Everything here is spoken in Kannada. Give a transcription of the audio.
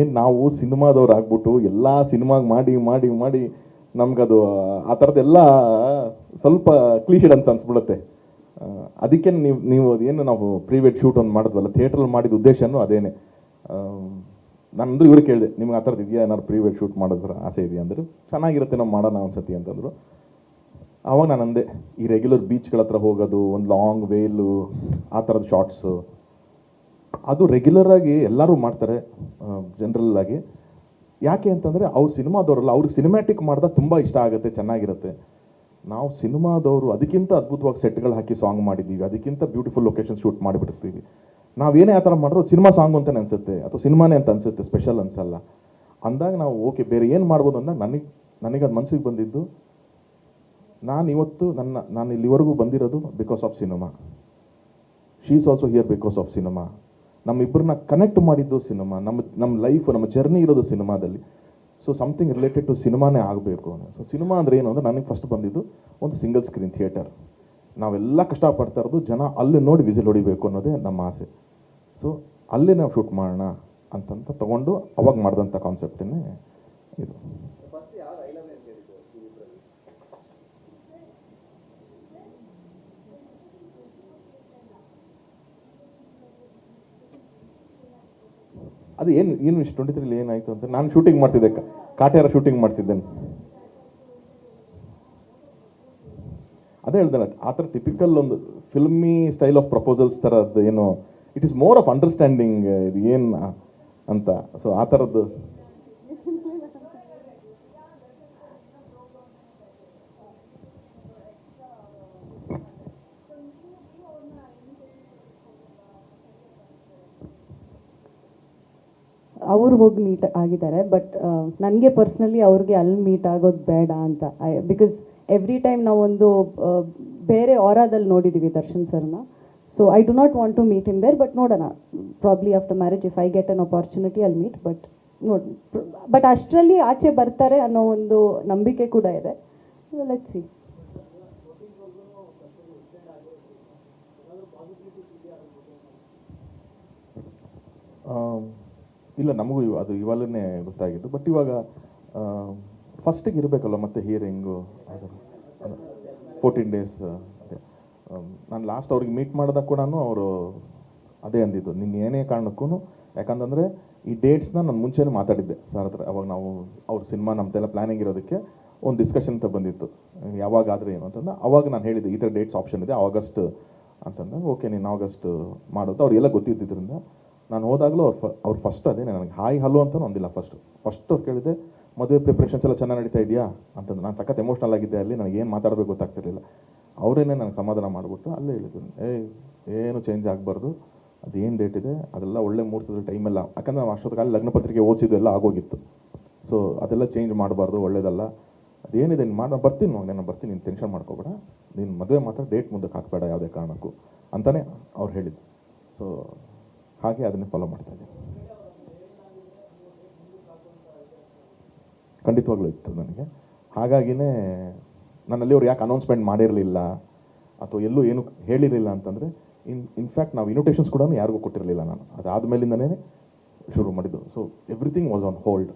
ಏನು ನಾವು ಸಿನಿಮಾದವ್ರು ಆಗ್ಬಿಟ್ಟು ಎಲ್ಲ ಸಿನಿಮಾಗೆ ಮಾಡಿ ಮಾಡಿ ಮಾಡಿ ನಮ್ಗದು, ಆ ಥರದ್ದೆಲ್ಲ ಸ್ವಲ್ಪ ಕ್ಲೀಶಿಡ್ ಅಂತ ಅನ್ಸ್ಬಿಡುತ್ತೆ. ಅದಕ್ಕೆ ನೀವು ನೀವು ಏನು ನಾವು ಪ್ರೈವೇಟ್ ಶೂಟ್ ಒಂದು ಮಾಡಿದ್ವಲ್ಲ ಥಿಯೇಟ್ರಲ್ಲಿ ಮಾಡಿದ ಉದ್ದೇಶನೂ ಅದೇನೆ. ನಾನು ಅಂದ್ರೆ ಇವ್ರಿಗೆ ಕೇಳಿದೆ, ನಿಮ್ಗೆ ಆ ಥರದ್ದು ಇದೆಯಾ ಏನಾದ್ರು ಪ್ರೀವೇಟ್ ಶೂಟ್ ಮಾಡೋದ್ರ ಆಸೆ ಇದೆಯಾ ಅಂದರು, ಚೆನ್ನಾಗಿರುತ್ತೆ ನಾವು ಮಾಡೋಣ ಒಂದ್ಸತಿ ಅಂತಂದರು. ಅವಾಗ ನಾನು ಅಂದೆ ಈ ರೆಗ್ಯುಲರ್ ಬೀಚ್ಗಳ ಹತ್ರ ಹೋಗೋದು, ಒಂದು ಲಾಂಗ್ ವೇಲು ಆ ಥರದ ಶಾರ್ಟ್ಸು ಅದು ರೆಗ್ಯುಲರ್ ಆಗಿ ಎಲ್ಲರೂ ಮಾಡ್ತಾರೆ ಜನರಲ್ ಆಗಿ. ಯಾಕೆ ಅಂತಂದರೆ ಅವ್ರು ಸಿನಿಮಾದವರಲ್ಲ, ಅವ್ರಿಗೆ ಸಿನಿಮ್ಯಾಟಿಕ್ ಮಾಡಿದಾಗ ತುಂಬ ಇಷ್ಟ ಆಗುತ್ತೆ, ಚೆನ್ನಾಗಿರುತ್ತೆ. ನಾವು ಸಿನಿಮಾದವರು, ಅದಕ್ಕಿಂತ ಅದ್ಭುತವಾಗಿ ಸೆಟ್ಗಳು ಹಾಕಿ ಸಾಂಗ್ ಮಾಡಿದ್ದೀವಿ ಅದಕ್ಕಿಂತ ಬ್ಯೂಟಿಫುಲ್ ಲೊಕೇಶನ್ ಶೂಟ್ ಮಾಡಿಬಿಟ್ಟಿರ್ತೀವಿ. ನಾವೇನೇ ಆ ಥರ ಮಾಡಿದ್ರು ಸಿನಿಮಾ ಸಾಂಗ್ ಅಂತಲೇ ಅನ್ಸುತ್ತೆ, ಅಥವಾ ಸಿನಿಮಾನೇ ಅಂತ ಅನಿಸುತ್ತೆ ಸ್ಪೆಷಲ್ ಅನ್ಸಲ್ಲ. ಅಂದಾಗ ನಾವು, ಓಕೆ, ಬೇರೆ ಏನು ಮಾಡ್ಬೋದು ಅಂದಾಗ ನನಗೆ ನನಗೆ ಅದು ಮನಸ್ಸಿಗೆ ಬಂದಿದ್ದು, ನಾನು ಇವತ್ತು ನನ್ನ, ನಾನು ಇಲ್ಲಿವರೆಗೂ ಬಂದಿರೋದು because of cinema she is also here because of cinema ನಮ್ಮಿಬ್ಬರನ್ನ connect ಮಾಡಿದ್ದು ಸಿನಿಮಾ, ನಮ್ಮ ನಮ್ಮ ಲೈಫ್ ನಮ್ಮ ಜರ್ನಿ ಇರೋದು ಸಿನಿಮಾದಲ್ಲಿ. ಸೊ ಸಮಥಿಂಗ್ ರಿಲೇಟೆಡ್ ಟು ಸಿನಿಮಾನೇ ಆಗಬೇಕು. ಸೊ ಸಿನಿಮಾ ಅಂದರೆ ಏನು ಅಂದರೆ ನನಗೆ ಫಸ್ಟ್ ಬಂದಿದ್ದು ಒಂದು ಸಿಂಗಲ್ ಸ್ಕ್ರೀನ್ ಥಿಯೇಟರ್ ನಾವೆಲ್ಲ ಕಷ್ಟಪಡ್ತಾ ಇರೋದು ಜನ ಅಲ್ಲಿ ನೋಡಿ ವಿಸಿಲ್ ಹೊಡಿಬೇಕು ಅನ್ನೋದೇ ನಮ್ಮ ಆಸೆ. ಸೊ ಅಲ್ಲೇ ನಾವು ಶೂಟ್ ಮಾಡೋಣ ಅಂತಂತ ತಗೊಂಡು ಅವಾಗ ಮಾಡಿದಂಥ ಕಾನ್ಸೆಪ್ಟನ್ನೇ ಇದು. ಅದು ಏನು ಏನು ಇಷ್ಟು ಟ್ವೆಂಟಿ ತ್ರೀಲಿ ಏನಾಯಿತು ಅಂತ ನಾನು ಶೂಟಿಂಗ್ ಮಾಡ್ತಿದ್ದೆ. ಕಾಟ್ಯಾರ ಶೂಟಿಂಗ್ ಮಾಡ್ತಿದ್ದೇನೆ. ಅದೇ ಹೇಳ್ದಲ್ಲ ಆ ಥರ ಟಿಪಿಕಲ್ ಒಂದು ಫಿಲ್ಮಿ ಸ್ಟೈಲ್ ಆಫ್ ಪ್ರಪೋಸಲ್ಸ್ ಥರದ್ದು ಏನು it is more of understanding ಇದು ಏನು ಅಂತ. ಸೊ ಆ ಥರದ್ದು ಅವ್ರು ಹೋಗಿ ಮೀಟ್ ಆಗಿದ್ದಾರೆ ಬಟ್ ನನಗೆ ಪರ್ಸ್ನಲಿ ಅವ್ರಿಗೆ ಅಲ್ಲಿ ಮೀಟ್ ಆಗೋದು ಬೇಡ ಅಂತ. ಬಿಕಾಸ್ ಎವ್ರಿ ಟೈಮ್ ನಾವೊಂದು ಬೇರೆ ಆರಾದಲ್ಲಿ ನೋಡಿದ್ದೀವಿ ದರ್ಶನ್ ಸರ್ನ. So I do not want to meet him there but ನೋಡೋಣ. Probably after marriage if I get an opportunity ಅಲ್ಲಿ ಮೀಟ್ ಬಟ್ ನೋಡಿ ಬಟ್ ಅಷ್ಟರಲ್ಲಿ ಆಚೆ ಬರ್ತಾರೆ ಅನ್ನೋ ಒಂದು ನಂಬಿಕೆ ಕೂಡ ಇದೆ. ಲೆಟ್ ಸಿ ಆಮ್, ಇಲ್ಲ, ನಮಗೂ ಅದು ಇವಾಗಲೇ ಗೊತ್ತಾಗಿದ್ದು. ಬಟ್ ಇವಾಗ ಫಸ್ಟಿಗೆ ಇರಬೇಕಲ್ಲ ಮತ್ತೆ ಹಿಯರಿಂಗು ಫೋರ್ಟೀನ್ ಡೇಸ್ ನಾನು ಲಾಸ್ಟ್ ಅವ್ರಿಗೆ ಮೀಟ್ ಮಾಡಿದಾಗ ಕೂಡ ಅವರು ಅದೇ ಅಂದಿದ್ದು. ನಿನ್ನ ಏನೇ ಕಾರಣಕ್ಕೂ ಯಾಕಂತಂದರೆ ಈ ಡೇಟ್ಸ್ನ ನಾನು ಮುಂಚೆನೇ ಮಾತಾಡಿದ್ದೆ ಸರ್ ಹತ್ರ. ಅವಾಗ ನಾವು ಅವ್ರ ಸಿನಿಮಾ ನಮ್ಮದೆಲ್ಲ ಪ್ಲ್ಯಾನಿಂಗ್ ಇರೋದಕ್ಕೆ ಒಂದು ಡಿಸ್ಕಷನ್ ಅಂತ ಬಂದಿತ್ತು. ಯಾವಾಗ ಆದರೆ ಏನು ಅಂತಂದ್ರೆ, ಅವಾಗ ನಾನು ಹೇಳಿದ್ದೆ, ಈ ಥರ ಡೇಟ್ಸ್ ಆಪ್ಷನ್ ಇದೆ ಆಗಸ್ಟ್ ಅಂತಂದಾಗ ಓಕೆ ನೀನು ಆಗಸ್ಟ್ ಮಾಡೋದು ಅವ್ರಿಗೆಲ್ಲ ಗೊತ್ತಿದ್ದರಿಂದ ನಾನು ಹೋದಾಗಲೂ ಅವ್ರು ಅವ್ರು ಫಸ್ಟ್ ಅದೇ ನನಗೆ ಹಾಯ್ ಹಲೋ ಅಂತ ಒಂದಿಲ್ಲ ಫಸ್ಟ್ ಫಸ್ಟ್ ಅವ್ರು ಕೇಳಿದೆ ಮದುವೆ ಪ್ರಿಪ್ರೇಷನ್ಸ್ ಎಲ್ಲ ಚೆನ್ನಾಗಿ ನಡೀತಾ ಇದೆಯಾ? ಅಂತಂದು. ನಾನು ಸಖತ್ ಎಮೋಷ್ನಲ್ ಆಗಿದ್ದೆ ಅಲ್ಲಿ, ನನಗೆ ಏನು ಮಾತಾಡಬೇಕು ಗೊತ್ತಾಗ್ತಿರಲಿಲ್ಲ. ಅವರೇನೆ ನನಗೆ ಸಮಾಧಾನ ಮಾಡಿಬಿಟ್ಟು ಅಲ್ಲೇ ಹೇಳಿದ್ರು. ಏಯ್, ಏನು ಚೇಂಜ್ ಆಗಬಾರ್ದು? ಅದೇನು ಡೇಟ್ ಇದೆ? ಅದೆಲ್ಲ ಒಳ್ಳೆ ಮುಹೂರ್ತದ ಟೈಮೆಲ್ಲ ಯಾಕಂದ್ರೆ ನಾವು ಅಷ್ಟೊತ್ತಿಗೆ ಲಗ್ನ ಪತ್ರಿಕೆ ಓದಿಸಿದ್ದು ಎಲ್ಲ ಆಗೋಗಿತ್ತು. ಸೊ ಅದೆಲ್ಲ ಚೇಂಜ್ ಮಾಡಬಾರ್ದು, ಒಳ್ಳೇದಲ್ಲ. ಅದೇನಿದೆ, ನೀನು ಮಾಡಿ ಬರ್ತೀನಿ ನೋಡಿ, ನಾನು ಬರ್ತೀನಿ, ನೀನು ಟೆನ್ಷನ್ ಮಾಡ್ಕೋಬೇಡ. ನೀನು ಮದುವೆ ಮಾತ್ರ ಡೇಟ್ ಮುಂದಕ್ಕೆ ಹಾಕಬೇಡ ಯಾವುದೇ ಕಾರಣಕ್ಕೂ ಅಂತಲೇ ಅವ್ರು ಹೇಳಿದ್ದು ಸೊ ಹಾಗೆ ಅದನ್ನು ಫಾಲೋ ಮಾಡ್ತಾ ಇದ್ದೀನಿ ಖಂಡಿತವಾಗ್ಲೂ ಇತ್ತು ನನಗೆ. ಹಾಗಾಗಿನೇ ನನ್ನಲ್ಲಿ ಅವ್ರು ಯಾಕೆ ಅನೌನ್ಸ್ಮೆಂಟ್ ಮಾಡಿರಲಿಲ್ಲ, ಅಥವಾ ಎಲ್ಲೂ ಏನು ಹೇಳಿರಲಿಲ್ಲ ಅಂತಂದರೆ, ಇನ್ ಇನ್ಫ್ಯಾಕ್ಟ್ ನಾವು ಇನ್ವಿಟೇಷನ್ಸ್ ಕೂಡ ಯಾರಿಗೂ ಕೊಟ್ಟಿರಲಿಲ್ಲ ನಾನು. ಅದಾದ ಮೇಲಿಂದನೇ ಶುರು ಮಾಡಿದ್ದು. So everything was on hold